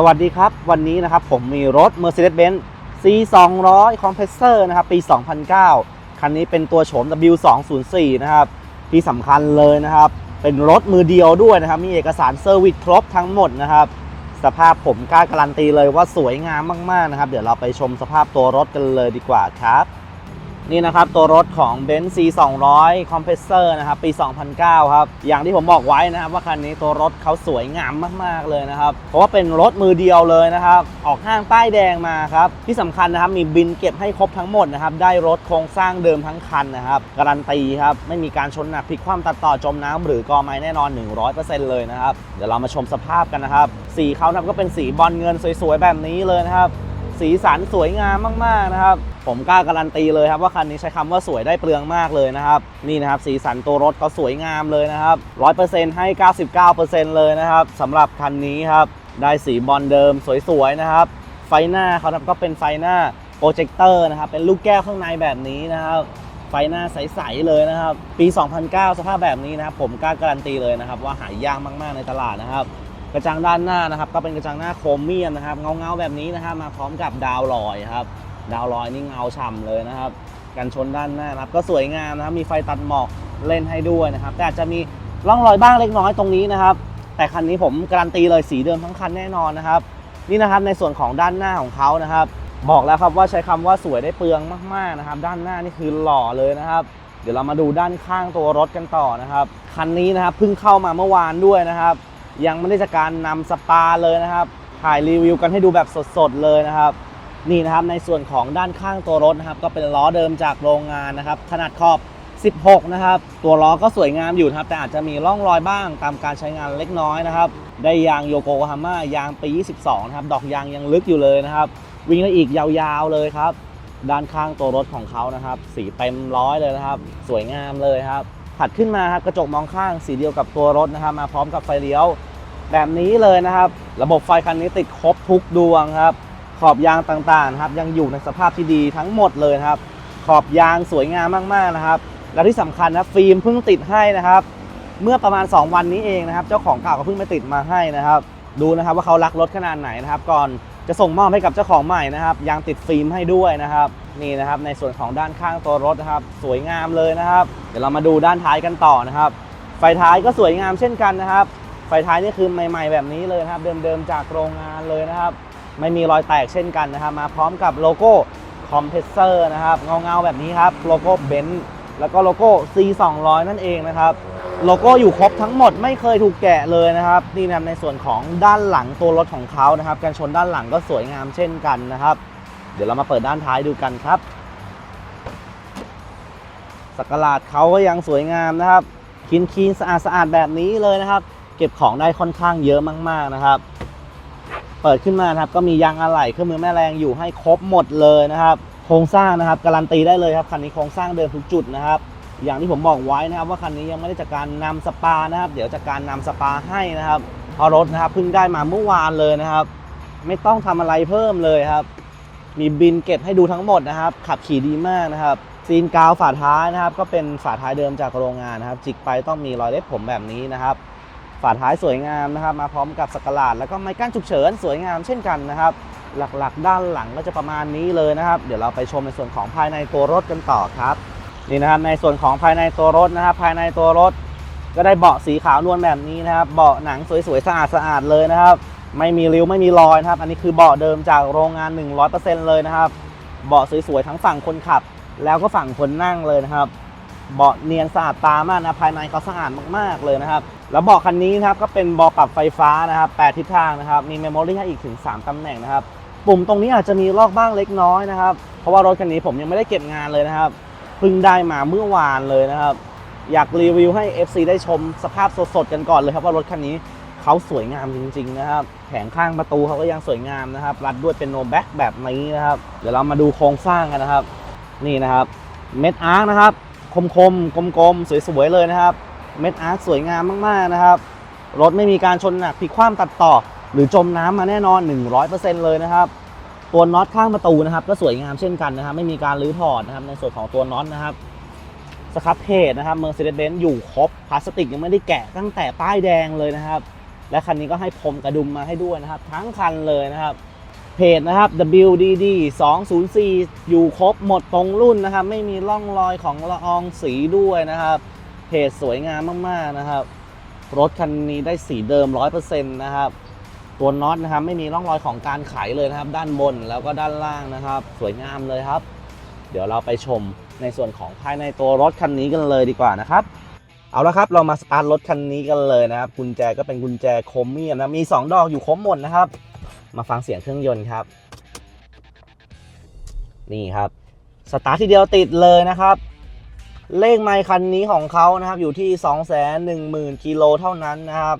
สวัสดีครับ วันนี้นะครับผมมีรถ Mercedes-Benz C 2 0 0 Compressor นะครับ ปี 2009 คันนี้เป็นตัวโฉม W204 นะครับ ที่สำคัญเลยนะครับ เป็นรถมือเดียวด้วยนะครับ มีเอกสารเซอร์วิสครบทั้งหมดนะครับ สภาพผมกล้าการันตีเลยว่าสวยงามมาก ๆ นะครับ เดี๋ยวเราไปชมสภาพตัวรถกันเลยดีกว่าครับ นี่นะครับ ตัวรถของ Benz C 2 0 0 Compressor นะครับ ปี 2009 ครับ อย่างที่ผมบอกไว้นะครับ ว่าคันนี้ตัวรถเขาสวยงามมาก ๆ เลยนะครับ เพราะว่าเป็นรถมือเดียวเลยนะครับ ออกห้างป้ายแดงมาครับ ที่สำคัญนะครับ มีบินเก็บให้ครบทั้งหมดนะครับ ได้รถโครงสร้างเดิมทั้งคันนะครับ การันตีครับ ไม่มีการชนหนักพลิกคว่ำตัดต่อจมน้ำหรือกอไม้แน่นอน 100%เลยนะครับ เดี๋ยวเรามาชมสภาพกันนะครับ สีเขานะครับก็เป็นสีบอลเงินสวยๆแบบนี้เลยนะครับ สีสันสวยงามมากๆนะครับ ผมกล้าการันตีเลยครับว่าคันนี้ใช้คำว่าสวยได้เปลืองมากเลยนะครับ นี่นะครับสีสันตัวรถก็สวยงามเลยนะครับ100%ให้99%เลยนะครับสำหรับคันนี้ครับได้สีบอลเดิมสวยๆนะครับ ไฟหน้าเขาครับก็เป็นไฟหน้าโปรเจคเตอร์นะครับเป็นลูกแก้วข้างในแบบนี้นะครับไฟหน้าใส ๆ เลยนะครับ ปี 2009 สภาพแบบนี้นะครับ ผมกล้าการันตีเลยนะครับ ว่าหายากมาก ๆ ในตลาดนะครับ กระจังด้านหน้านะครับ ก็เป็นกระจังหน้าโครเมียมนะครับเงาๆแบบนี้นะครับ มาพร้อมกับดาวลอยครับ ดาวลอยนี่เงาฉ่ำเลยนะครับ กันชนด้านหน้านะครับ ก็สวยงามนะครับ มีไฟตัดหมอกเล่นให้ด้วยนะครับ แต่อาจจะมีร่องรอยบ้างเล็กน้อยตรงนี้นะครับ แต่คันนี้ผมการันตีเลยสีเดิมทั้งคันแน่นอนนะครับ นี่นะครับในส่วนของด้านหน้าของเขานะครับ บอกแล้วครับว่าใช้คำว่าสวยได้เปลืองมากๆนะครับ ด้านหน้านี่คือหล่อเลยนะครับ เดี๋ยวเรามาดูด้านข้างตัวรถกันต่อนะครับ คันนี้นะครับเพิ่งเข้ามาเมื่อวานด้วยนะครับ ยังไม่ได้จากการนำสปาเลยนะครับ ถ่ายรีวิวกันให้ดูแบบสดๆเลยนะครับ นี่นะครับในส่วนของด้านข้างตัวรถนะครับ ก็เป็นล้อเดิมจากโรงงานนะครับ ขนาดขอบ 16 นะครับ ตัวล้อก็สวยงามอยู่นะครับ แต่อาจจะมีร่องรอยบ้างตามการใช้งานเล็กน้อยนะครับ ได้ยางโยโกฮาม่ายางปี 22 นะครับ ดอกยางยังลึกอยู่เลยนะครับ วิ่งได้อีกยาวๆเลยครับ ด้านข้างตัวรถของเขานะครับ สีเต็มร้อยเลยนะครับ สวยงามเลยครับ ถัดขึ้นมาครับกระจกมองข้างสีเดียวกับตัวรถนะครับ มาพร้อมกับไฟเลี้ยว แบบนี้เลยนะครับ ระบบไฟคันนี้ติดครบทุกดวงครับ ขอบยางต่างๆนะครับ ยังอยู่ในสภาพที่ดีทั้งหมดเลยครับ ขอบยางสวยงามมากๆนะครับ และที่สำคัญนะฟิล์มเพิ่งติดให้นะครับ เมื่อประมาณ 2 วันนี้เองนะครับ เจ้าของเก่าก็เพิ่งไปติดมาให้นะครับ ดูนะครับว่าเขารักรถขนาดไหนนะครับ ก่อนจะส่งมอบให้กับเจ้าของใหม่นะครับ ยางติดฟิล์มให้ด้วยนะครับนี่นะครับในส่วนของด้านข้างตัวรถนะครับ สวยงามเลยนะครับ เดี๋ยวเรามาดูด้านท้ายกันต่อนะครับ ไฟท้ายก็สวยงามเช่นกันนะครับ ไฟท้ายนี่คือใหม่ ๆ แบบนี้เลยนะครับ เดิมๆจากโรงงานเลยนะครับ ไม่มีรอยแตกเช่นกันนะครับ มาพร้อมกับโลโก้คอมเพรสเซอร์นะครับ เงาๆแบบนี้ครับ โลโก้เบนซ์แล้วก็โลโก้ C 2 0 0 นั่นเองนะครับ โลโก้อยู่ครบทั้งหมดไม่เคยถูกแกะเลยนะครับ นี่นะในส่วนของด้านหลังตัวรถของเขานะครับ การชนด้านหลังก็สวยงามเช่นกันนะครับ เดี๋ยวเรามาเปิดด้านท้ายดูกันครับสักหลาดเขาก็ยังสวยงามนะครับคลีนคีนสะอาดสะอาดแบบนี้เลยนะครับ เก็บของได้ค่อนข้างเยอะมาก ๆนะครับ เปิดขึ้นมานะครับ ก็มียางอะไหล่เครื่องมือแม่แรงอยู่ให้ครบหมดเลยนะครับ โครงสร้างนะครับการันตีได้เลยครับคันนี้โครงสร้างเดิมทุกจุดนะครับ อย่างที่ผมบอกไว้นะครับ ว่าคันนี้ยังไม่ได้จากการนำสปานะครับ เดี๋ยวจากการนำสปาให้นะครับเพรารถนะครับเพิ่งได้มาเมื่อวานเลยนะครับ ไม่ต้องทำอะไรเพิ่มเลยครับ มีบินเก็บให้ดูทั้งหมดนะครับ ขับขี่ดีมากนะครับซีนกาวฝาท้ายนะครับ ก็เป็นฝาท้ายเดิมจากโรงงานนะครับ จิกไปต้องมีรอยเล็บผมแบบนี้นะครับ ฝาท้ายสวยงามนะครับ มาพร้อมกับสกลาดแล้วก็ไม้กั้นฉุกเฉินสวยงามเช่นกันนะครับ หลักๆ ด้านหลังก็จะประมาณนี้เลยนะครับ เดี๋ยวเราไปชมในส่วนของภายในตัวรถกันต่อครับนี่นะครับในส่วนของภายในตัวรถนะครับ ภายในตัวรถ ก็ได้เบาะสีขาวนวลแบบนี้นะครับ เบาะหนังสวยๆสะอาดสะอาดๆเลยนะครับ ไม่มีริ้วไม่มีรอยนะครับ อันนี้คือเบาะเดิมจากโรงงาน 100%เลยนะครับ เบาะสวยๆทั้งฝั่งคนขับ แล้วก็ฝั่งคนนั่งเลยนะครับ เบาะเนียนสะอาดตามากนะภายในเขาสะอาดมากๆเลยนะครับ แล้วเบาะคันนี้นะครับก็เป็นเบาะปรับไฟฟ้านะครับ8ทิศทางนะครับ มีเมมโมรี่ให้อีกถึง 3ตำแหน่งนะครับ ปุ่มตรงนี้อาจจะมีลอกบ้างเล็กน้อยนะครับ เพราะว่ารถคันนี้ผมยังไม่ได้เก็บงานเลยนะครับเพิ่งได้มาเมื่อวานเลยนะครับ อยากรีวิวให้ FC ได้ชมสภาพสดๆกันก่อนเลยครับว่ารถคันนี้เขาสวยงามจริง ๆ นะครับ แผงข้างประตูเขาก็ยังสวยงามนะครับ รัดด้วยเป็นโนแบ็กแบบนี้นะครับ เดี๋ยวเรามาดูโครงสร้างกันนะครับ นี่นะครับ เม็ดอาร์คนะครับ คมคมกลมกลมๆสวยๆเลยนะครับ เม็ดอาร์คสวยงามมากๆนะครับ รถไม่มีการชนหนักพลิกคว่ำตัดต่อ หรือจมน้ำมาแน่นอน 100%เลยนะครับ ตัวน็อตข้างประตูนะครับ ก็สวยงามเช่นกันนะครับ ไม่มีการรื้อถอดนะครับ ในส่วนของตัวน็อตนะครับสครับเพจนะครับ Mercedes-Benz อยู่ครบพลาสติกยังไม่ได้แกะตั้งแต่ป้ายแดงเลยนะครับ และคันนี้ก็ให้พรมกระดุมมาให้ด้วยนะครับ ทั้งคันเลยนะครับ เพจนะครับ WDD 204 อยู่ครบหมดตรงรุ่นนะครับ ไม่มีร่องรอยของละอองสีด้วยนะครับ เพจสวยงามมากๆนะครับ รถคันนี้ได้สีเดิม 100%นะครับตัวน็อตนะครับไม่มีร่องรอยของการไขเลยนะครับ ด้านบนแล้วก็ด้านล่างนะครับ สวยงามเลยครับ เดี๋ยวเราไปชมในส่วนของภายในตัวรถคันนี้กันเลยดีกว่านะครับ เอาละครับเรามาสตาร์ทรถคันนี้กันเลยนะครับกุญแจก็เป็นกุญแจโครเมียมนะมี 2 ดอกอยู่ครบหมดนะครับ มาฟังเสียงเครื่องยนต์ครับ นี่ครับสตาร์ททีเดียวติดเลยนะครับ เลขไมค์คันนี้ของเขานะครับ อยู่ที่ 210,000กิโลเท่านั้นนะครับ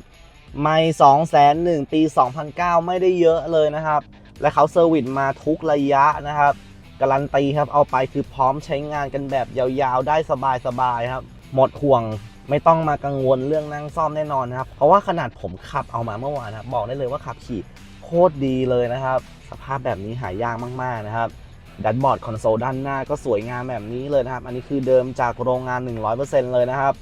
ไม่2 0 0ปี 2009 ไม่ได้เยอะเลยนะครับ และเขาเซอร์วิสมาทุกระยะนะครับการันตีครับเอาไปคือพร้อมใช้งานกันแบบยาวๆ ได้สบายๆครับ หมดห่วงไม่ต้องมากังวลเรื่องนั่งซ่อมแน่นอนนะครับ เพราะว่าขนาดผมขับเอามาเมื่อวานนะบบอกได้เลยว่าขับขี่ คตรดีเลยนะครับ สภาพแบบนี้หายากมาก ๆ นะครับดันบอร์ดคอนโซลด้านหน้าก็สวยงามแบบนี้เลยนะครับ อันนี้คือเดิมจากโรงงาน 100%เลยนะครับ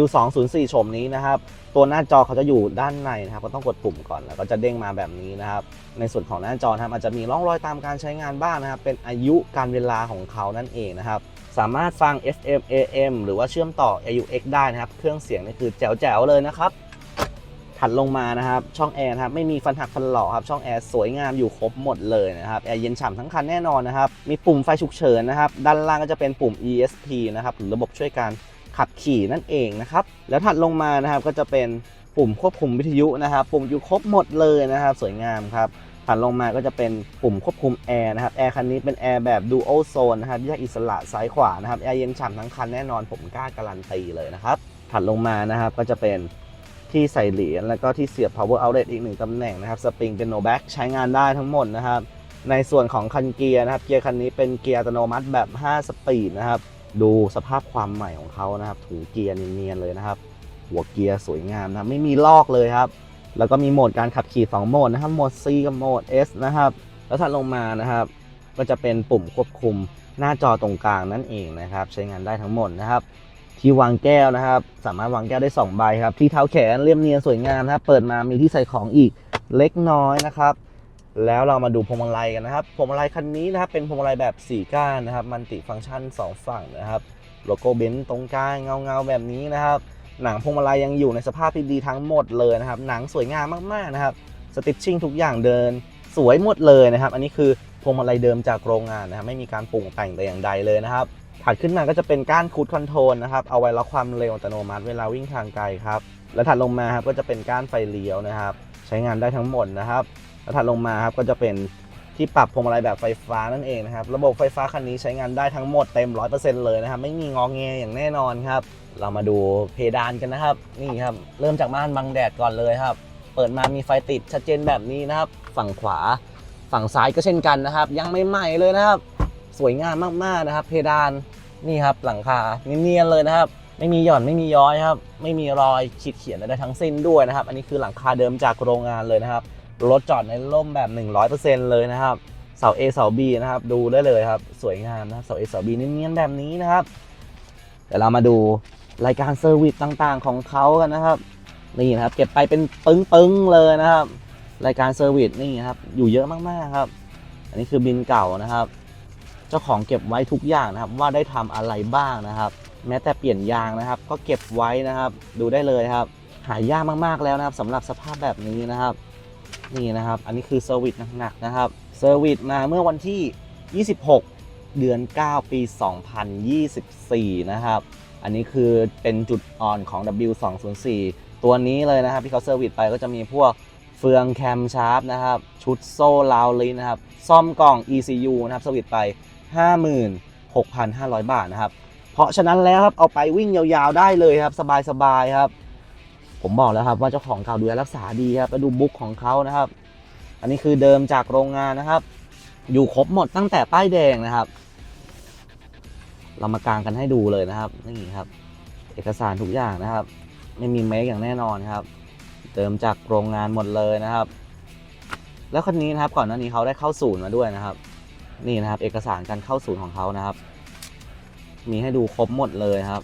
W204 โฉมนี้นะครับ ตัวหน้าจอเขาจะอยู่ด้านในนะครับ ก็ต้องกดปุ่มก่อนแล้วก็จะเด้งมาแบบนี้นะครับ ในส่วนของหน้าจอนะครับอาจจะมีร่องรอยตามการใช้งานบ้างนะครับ เป็นอายุการเวลาของเขานั่นเองนะครับ สามารถฟัง FM AM หรือว่าเชื่อมต่อ AUX ได้นะครับ เครื่องเสียงนี่คือแจ๋วๆเลยนะครับ ถัดลงมานะครับช่องแอร์นะครับไม่มีฟันหักฟันหล่อครับช่องแอร์สวยงามอยู่ครบหมดเลยนะครับแอร์เย็นฉ่ำทั้งคันแน่นอนนะครับมีปุ่มไฟฉุกเฉินนะครับด้านล่างก็จะเป็นปุ่ม ESP นะครับหรือระบบช่วยการขับขี่นั่นเองนะครับแล้วถัดลงมานะครับก็จะเป็นปุ่มควบคุมวิทยุนะครับปุ่มอยู่ครบหมดเลยนะครับสวยงามครับถัดลงมาก็จะเป็นปุ่มควบคุมแอร์นะครับแอร์คันนี้เป็นแอร์แบบ Dual Zone นะครับแยกอิสระซ้ายขวานะครับแอร์เย็นฉ่ำทั้งคันแน่นอนผมกล้าการันตีเลยนะครับถัดลงมานะครับก็จะเป็น ที่ใส่เหรียญแล้วก็ที่เสียบ power outlet อีกหนึ่งตำแหน่งนะครับสปริงเป็น no back ใช้งานได้ทั้งหมดนะครับ ในส่วนของคันเกียร์นะครับ เกียร์คันนี้เป็นเกียร์อัตโนมัติแบบ 5 สปีดนะครับ ดูสภาพความใหม่ของเขานะครับถูเกียร์เนียนๆเลยนะครับ หัวเกียร์สวยงามนะไม่มีลอกเลยครับ แล้วก็มีโหมดการขับขี่ 2 โหมดนะครับโหมด C กับโหมด S นะครับแล้วถัดลงมานะครับ ก็จะเป็นปุ่มควบคุมหน้าจอตรงกลางนั่นเองนะครับ ใช้งานได้ทั้งหมดนะครับ ที่วางแก้วนะครับ สามารถวางแก้วได้2ใบครับ ที่เท้าแขนเรียบเนียนสวยงามนะครับ เปิดมามีที่ใส่ของอีกเล็กน้อยนะครับ แล้วเรามาดูพวงมาลัยกันนะครับพวงมาลัยคันนี้นะครับเป็นพวงมาลัยแบบ4ก้านนะครับมันติฟังก์ชัน 2 ฝั่งนะครับโลโก้เบนซ์ตรงกลางเงาๆแบบนี้นะครับ หนังพวงมาลัยยังอยู่ในสภาพที่ดีทั้งหมดเลยนะครับ หนังสวยงามมากๆนะครับสติชชิ่งทุกอย่างเดินสวยหมดเลยนะครับ อันนี้คือพวงมาลัยเดิมจากโรงงานนะครับ ไม่มีการปรุงแต่งแต่อย่างใดเลยนะครับ ถัดขึ้นมาก็จะเป็นก้านคูดคอนโทรลนะครับ เอาไว้ล็อกความเร็วอัตโนมัติเวลาวิ่งทางไกลครับ แล้วถัดลงมาครับก็จะเป็นก้านไฟเลี้ยวนะครับ ใช้งานได้ทั้งหมดนะครับ แล้วถัดลงมาครับก็จะเป็นที่ปรับพวงมาลัยแบบไฟฟ้านั่นเองนะครับ ระบบไฟฟ้าคันนี้ใช้งานได้ทั้งหมดเต็ม 100%เลยนะครับ ไม่มีงอแงอย่างแน่นอนครับ เรามาดูเพดานกันนะครับ นี่ครับ เริ่มจากม่านบังแดดก่อนเลยครับ เปิดมามีไฟติดชัดเจนแบบนี้นะครับ ฝั่งขวา ฝั่งซ้ายก็เช่นกันนะครับ ยังไม่ใหม่เลยนะครับ สวยงามมากๆนะครับ เพดาน นี่ครับหลังคาเนียนๆเลยนะครับ ไม่มีหย่อนไม่มีย้อยครับ ไม่มีรอยขีดเขียนอะไรทั้งสิ้นด้วยนะครับ อันนี้คือหลังคาเดิมจากโรงงานเลยนะครับรถจอดในร่มแบบ 100%เลยนะครับเสา A เสา B นะครับดูได้เลยครับ สวยงามนะครับเสา A เสา B เนียนๆแบบนี้นะครับเดี๋ยวเรามาดูรายการเซอร์วิสต่างๆของเขากันนะครับนี่นะครับ เก็บไปเป็นปึ้งๆเลยนะครับ รายการเซอร์วิสนี่นครับอยู่เยอะมากๆครับ อันนี้คือบินเก่านะครับ เจ้าของเก็บไว้ทุกอย่างนะครับ ว่าได้ทำอะไรบ้างนะครับ แม้แต่เปลี่ยนยางนะครับ ก็เก็บไว้นะครับ ดูได้เลยครับ หายากมากๆแล้วนะครับสำหรับสภาพแบบนี้นะครับ นี่นะครับ อันนี้คือเซอร์วิสหนักๆนะครับเซอร์วิสมาเมื่อวันที่ 26 เดือน 9 ปี 2024 นะครับ อันนี้คือเป็นจุดอ่อนของ W204 ตัวนี้เลยนะครับ ที่เขาเซอร์วิสไปก็จะมีพวกเฟืองแคมชาร์ปนะครับ ชุดโซ่ลาวลินนะครับ ซ่อมกล่อง ECU นะครับเซอร์วิสไป 56,500 บาทนะครับ เพราะฉะนั้นแล้วครับเอาไปวิ่งยาวๆได้เลยครับ สบายๆครับ ผมบอกแล้วครับว่าเจ้าของเก่าดูแลรักษาดีครับแล้วดูบุ๊กของเขานะครับ อันนี้คือเดิมจากโรงงานนะครับ อยู่ครบหมดตั้งแต่ป้ายแดงนะครับ เรามากางกันให้ดูเลยนะครับนี่ครับ เอกสารทุกอย่างนะครับ ไม่มีเมคอย่างแน่นอนครับเดิมจากโรงงานหมดเลยนะครับแล้วคันนี้นะครับก่อนหน้านี้เขาได้เข้าศูนย์มาด้วยนะครับ นี่นะครับ เอกสารการเข้าศูนย์ของเขานะครับ มีให้ดูครบหมดเลยครับ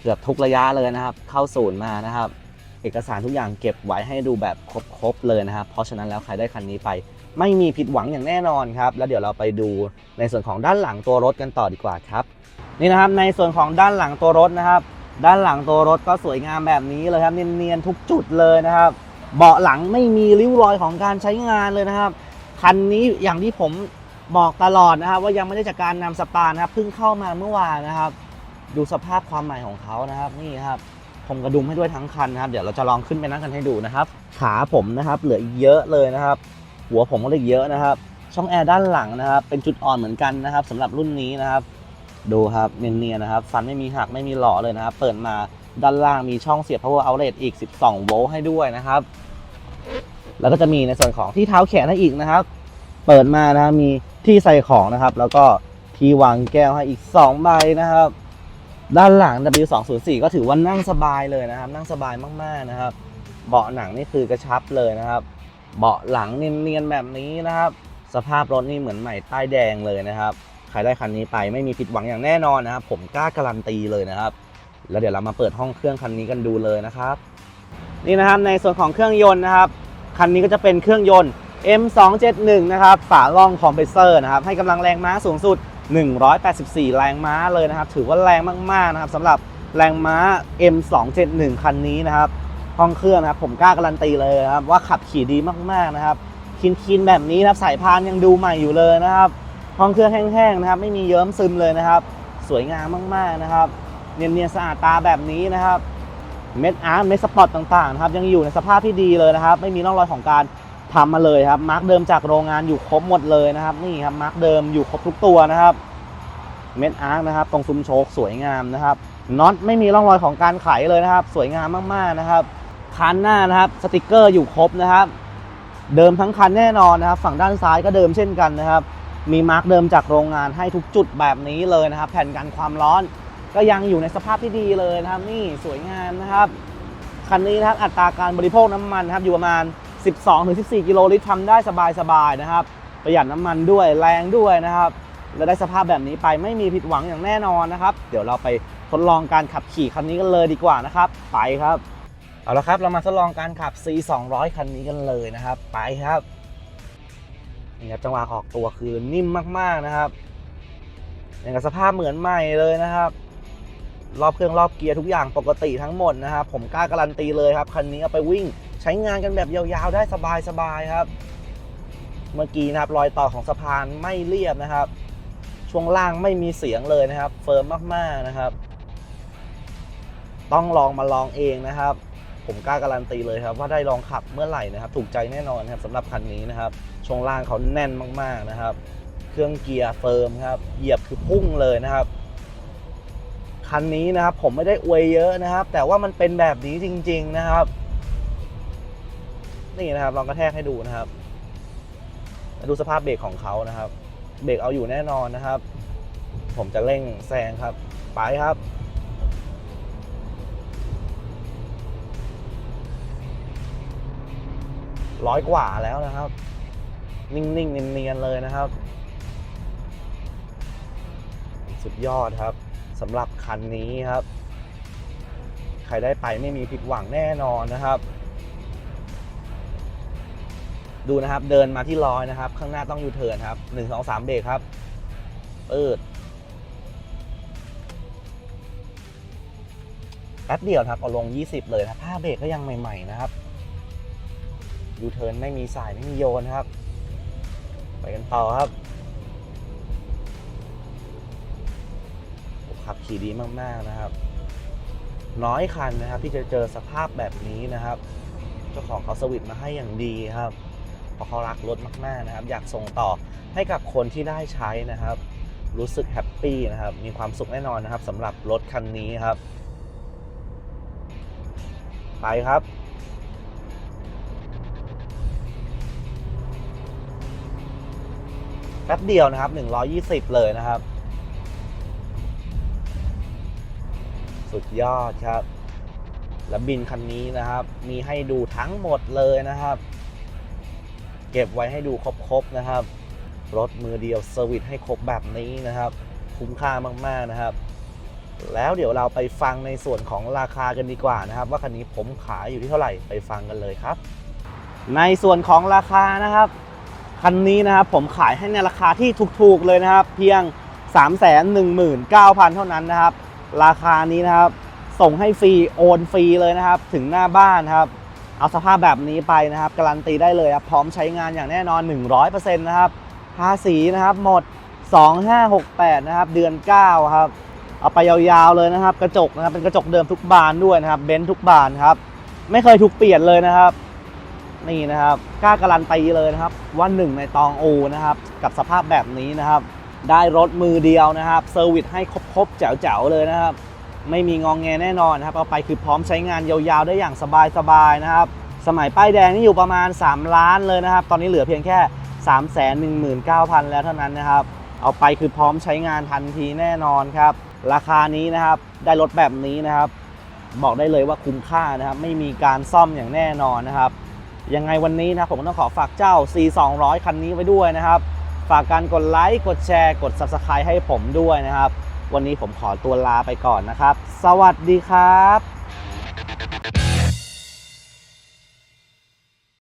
เกือบทุกระยะเลยนะครับ เข้าศูนย์มานะครับ เอกสารทุกอย่างเก็บไว้ให้ดูแบบครบๆเลยนะครับ เพราะฉะนั้นแล้วใครได้คันนี้ไป ไม่มีผิดหวังอย่างแน่นอนครับ แล้วเดี๋ยวเราไปดูในส่วนของด้านหลังตัวรถกันต่อดีกว่าครับ นี่นะครับในส่วนของด้านหลังตัวรถนะครับ ด้านหลังตัวรถก็สวยงามแบบนี้เลยครับเนียนๆทุกจุดเลยนะครับ เบาะหลังไม่มีริ้วรอยของการใช้งานเลยนะครับ คันนี้อย่างที่ผมบอกตลอดนะครับ ว่ายังไม่ได้จากการนำสปานะครับเพิ่งเข้ามาเมื่อวานนะครับ ดูสภาพความใหม่ของเขานะครับนี่ครับผมกระดุมให้ด้วยทั้งคันนะครับ เดี๋ยวเราจะลองขึ้นไปนั่งกันให้ดูนะครับ ขาผมนะครับ เหลืออีกเยอะเลยนะครับ หัวผมก็เหลือเยอะนะครับ ช่องแอร์ด้านหลังนะครับ เป็นจุดอ่อนเหมือนกันนะครับสำหรับรุ่นนี้นะครับ ดูครับเนียนๆนะครับ ฟันไม่มีหักไม่มีหล่อเลยนะครับ เปิดมาด้านล่างมีช่องเสียบ power outlet อีก 12 โวลต์ให้ด้วยนะครับ แล้วก็จะมีในส่วนของที่เท้าแขนให้อีกนะครับ เปิดมานะครับมีที่ใส่ของนะครับ แล้วก็ที่วางแก้วให้อีก2ใบนะครับ ด้านหลัง W204 ก็ถือว่านั่งสบายเลยนะครับ นั่งสบายมากๆนะครับ เบาะหนังนี่คือกระชับเลยนะครับ เบาะหลังเนียนๆแบบนี้นะครับ สภาพรถนี่เหมือนใหม่ป้แดงเลยนะครับใครได้คันนี้ไปไม่มีผิดหวังอย่างแน่นอนนะครับ ผมกล้าการันตีเลยนะครับ แล้วเดี๋ยวเรามาเปิดห้องเครื่องคันนี้กันดูเลยนะครับ นี่นะครับในส่วนของเครื่องยนต์นะครับ คันนี้ก็จะเป็นเครื่องยนต์ M271 นะครับฝาล่องคอมเพรสเซอร์นะครับให้กำลังแรงม้าสูงสุด 184 แรงม้าเลยนะครับ ถือว่าแรงมากๆนะครับสำหรับแรงม้า M271 คันนี้นะครับห้องเครื่องนะครับผมกล้าการันตีเลยนะครับว่าขับขี่ดีมากๆนะครับคินๆแบบนี้นะครับสายพานยังดูใหม่อยู่เลยนะครับห้องเครื่องแห้งๆนะครับไม่มีเยิ้มซึมเลยนะครับ สวยงามมากๆนะครับ เนียนๆสะอาดตาแบบนี้นะครับ เม็ดอาร์ตเม็ดสปอตต่างๆนะครับยังอยู่ในสภาพที่ดีเลยนะครับ ไม่มีร่องรอยของการทำมาเลยครับมาร์กเดิมจากโรงงานอยู่ครบหมดเลยนะครับ นี่ครับมาร์กเดิมอยู่ครบทุกตัวนะครับ เม็ดอาร์ตนะครับตรงซุ้มโชคสวยงามนะครับน็อตไม่มีร่องรอยของการไขเลยนะครับ สวยงามมากๆนะครับคันหน้านะครับสติกเกอร์อยู่ครบนะครับ เดิมทั้งคันแน่นอนนะครับ ฝั่งด้านซ้ายก็เดิมเช่นกันนะครับ มีมาร์กเดิมจากโรงงานให้ทุกจุดแบบนี้เลยนะครับ แผ่นกันความร้อน ก็ยังอยู่ในสภาพที่ดีเลยนะครับ นี่สวยงามนะครับคันนี้นะครับอัตราการบริโภคน้ำมันนะครับอยู่ประมาณ 12-14 กิโลลิตรทำได้สบายๆนะครับ ประหยัดน้ำมันด้วยแรงด้วยนะครับ และได้สภาพแบบนี้ไปไม่มีผิดหวังอย่างแน่นอนนะครับ เดี๋ยวเราไปทดลองการขับขี่คันนี้กันเลยดีกว่านะครับ ไปครับ เอาละครับเรามาทดลองการขับ C 200คันนี้กันเลยนะครับ ไปครับนี่ครับจังหวะออกตัวคือนิ่มมากๆนะครับอย่างกับสภาพเหมือนใหม่เลยนะครับ รอบเครื่องรอบเกียร์ทุกอย่างปกติทั้งหมดนะครับผมกล้าการันตีเลยครับคันนี้เอาไปวิ่งใช้งานกันแบบยาวๆ ได้สบายๆครับ เมื่อกี้นะครับรอยต่อของสะพานไม่เรียบนะครับ ช่วงล่างไม่มีเสียงเลยนะครับ เฟิร์มมากๆนะครับ ต้องลองมาลองเองนะครับ ผมกล้าการันตีเลยครับ ว่าได้ลองขับเมื่อไหร่นะครับ ถูกใจแน่นอนครับสำหรับคันนี้นะครับ ช่วงล่างเขาแน่นมากๆนะครับ เครื่องเกียร์เฟิร์มครับเหยียบคือพุ่งเลยนะครับ คันนี้นะครับ ผมไม่ได้อวยเยอะนะครับ แต่ว่ามันเป็นแบบนี้จริง ๆนะครับ นี่นะครับลองกระแทกให้ดูนะครับดูสภาพเบรกของเขานะครับ เบรกเอาอยู่แน่นอนนะครับ ผมจะเร่งแซงครับ ไปครับ ร้อยกว่าแล้วนะครับ นิ่งๆเนียนๆเลยนะครับ สุดยอดครับ สำหรับคันนี้ครับ ใครได้ไปไม่มีผิดหวังแน่นอนนะครับ ดูนะครับเดินมาที่ร้อยนะครับ ข้างหน้าต้องยูเทิร์นครับหนึ่งสองสามเบรกครับเปิดแป๊บเดียวครับเอาลง 20 เลยนะผ้าเบรกก็ยังใหม่ๆนะครับยูเทิร์นไม่มีสายไม่มีโยนครับ ไปกันต่อครับ ขับขี่ดีมากๆนะครับ น้อยคันนะครับ ที่จะเจอสภาพแบบนี้นะครับ เจ้าของเขาสวิตมาให้อย่างดีครับเพราะเขารักรถมากๆนะครับ อยากส่งต่อให้กับคนที่ได้ใช้นะครับ รู้สึกแฮปปี้นะครับ มีความสุขแน่นอนนะครับสำหรับรถคันนี้ครับ ไปครับแป๊บเดียวนะครับ 120 เลยนะครับ สุดยอดครับ และบินคันนี้นะครับ มีให้ดูทั้งหมดเลยนะครับ เก็บไว้ให้ดูครบๆนะครับ รถมือเดียวเซอร์วิสให้ครบแบบนี้นะครับ คุ้มค่ามากๆนะครับ แล้วเดี๋ยวเราไปฟังในส่วนของราคากันดีกว่านะครับ ว่าคันนี้ผมขายอยู่ที่เท่าไหร่ไปฟังกันเลยครับ ในส่วนของราคานะครับคันนี้นะครับผมขายให้ในราคาที่ถูกๆเลยนะครับ เพียง 3 1 9 0 0 0 เท่านั้นนะครับ ราคานี้นะครับ ส่งให้ฟรีโอนฟรีเลยนะครับ ถึงหน้าบ้านครับ เอาสภาพแบบนี้ไปนะครับ การันตีได้เลยครับ พร้อมใช้งานอย่างแน่นอน 100%นะครับภาษีนะครับหมด 2568 นะครับ เดือน 9 ครับ เอาไปยาวๆเลยนะครับ กระจกนะครับเป็นกระจกเดิมทุกบานด้วยนะครับเบนซ์ทุกบานครับ ไม่เคยถูกเปลี่ยนเลยนะครับนี่นะครับกล้าการันตีเลยนะครับว่าหนึ่งในตองโอนะครับ กับสภาพแบบนี้นะครับ ได้รถมือเดียวนะครับเซอร์วิสให้ครบๆแจ๋วๆเลยนะครับ ไม่มีงองแงแน่นอนนะครับเอาไปคือพร้อมใช้งานยาวๆได้อย่างสบายๆนะครับ สมัยป้ายแดงนี่อยู่ประมาณ 3 ล้านเลยนะครับ ตอนนี้เหลือเพียงแค่ 3 1 9 0 0 0 แล้วเท่านั้นนะครับ เอาไปคือพร้อมใช้งานทันทีแน่นอนครับ ราคานี้นะครับได้รถแบบนี้นะครับ บอกได้เลยว่าคุ้มค่านะครับไม่มีการซ่อมอย่างแน่นอนนะครับยังไงวันนี้นะผมต้องขอฝากเจ้า C 2 0 0 คันนี้ไว้ด้วยนะครับ ฝากการกดไลค์กดแชร์กด Subscribe ให้ผมด้วยนะครับ วันนี้ผมขอตัวลาไปก่อนนะครับ สวัสดีครับ